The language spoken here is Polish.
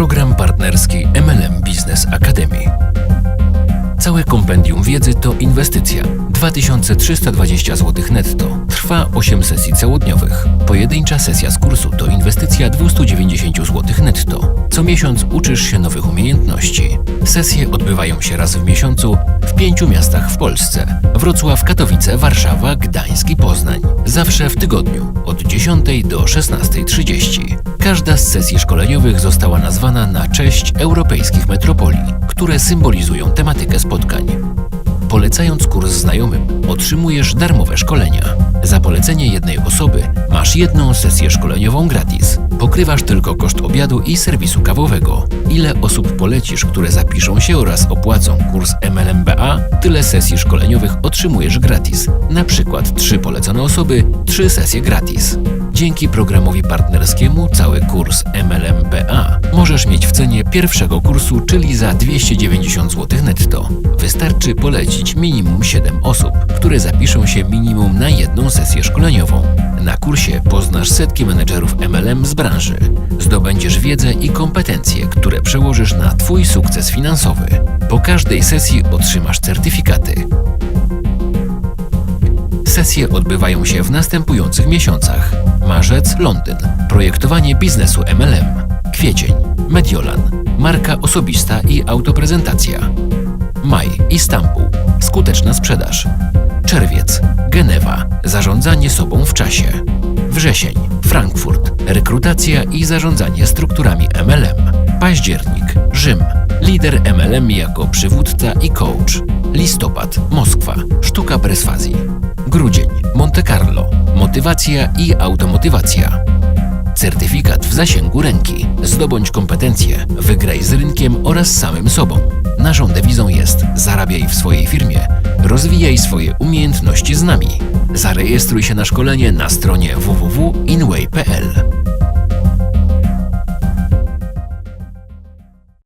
Program partnerski MLM Business Academy. Całe kompendium wiedzy to inwestycja. 2320 zł netto. Trwa 8 sesji całodniowych. Pojedyncza sesja z kursu to inwestycja 290 zł netto. Co miesiąc uczysz się nowych umiejętności. Sesje odbywają się raz w miesiącu w pięciu miastach w Polsce. Wrocław, Katowice, Warszawa, Gdańsk i Poznań. Zawsze w tygodniu od 10 do 16.30. Każda z sesji szkoleniowych została nazwana na cześć europejskich metropolii, które symbolizują tematykę spotkań. Polecając kurs znajomym, otrzymujesz darmowe szkolenia. Za polecenie jednej osoby masz jedną sesję szkoleniową gratis. Pokrywasz tylko koszt obiadu i serwisu kawowego. Ile osób polecisz, które zapiszą się oraz opłacą kurs MLMBA, tyle sesji szkoleniowych otrzymujesz gratis. Na przykład trzy polecone osoby, trzy sesje gratis. Dzięki programowi partnerskiemu cały kurs MLMBA możesz mieć w cenie pierwszego kursu, czyli za 290 zł netto. Wystarczy polecić minimum 7 osób, które zapiszą się minimum na jedną sesję szkoleniową. Na kursie poznasz setki menedżerów MLM z branży. Zdobędziesz wiedzę i kompetencje, które przełożysz na Twój sukces finansowy. Po każdej sesji otrzymasz certyfikaty. Sesje odbywają się w następujących miesiącach: marzec Londyn, projektowanie biznesu MLM, kwiecień Mediolan, marka osobista i autoprezentacja, Istanbul, skuteczna sprzedaż, czerwiec. Genewa, zarządzanie sobą w czasie, wrzesień. Frankfurt, rekrutacja i zarządzanie strukturami MLM, październik. Rzym, lider MLM jako przywódca i coach, listopad. Moskwa, sztuka perswazji. Grudzień, Monte Carlo, motywacja i automotywacja. Certyfikat w zasięgu ręki. Zdobądź kompetencje, wygraj z rynkiem oraz samym sobą. Naszą dewizą jest zarabiaj w swojej firmie, rozwijaj swoje umiejętności z nami. Zarejestruj się na szkolenie na stronie www.inway.pl.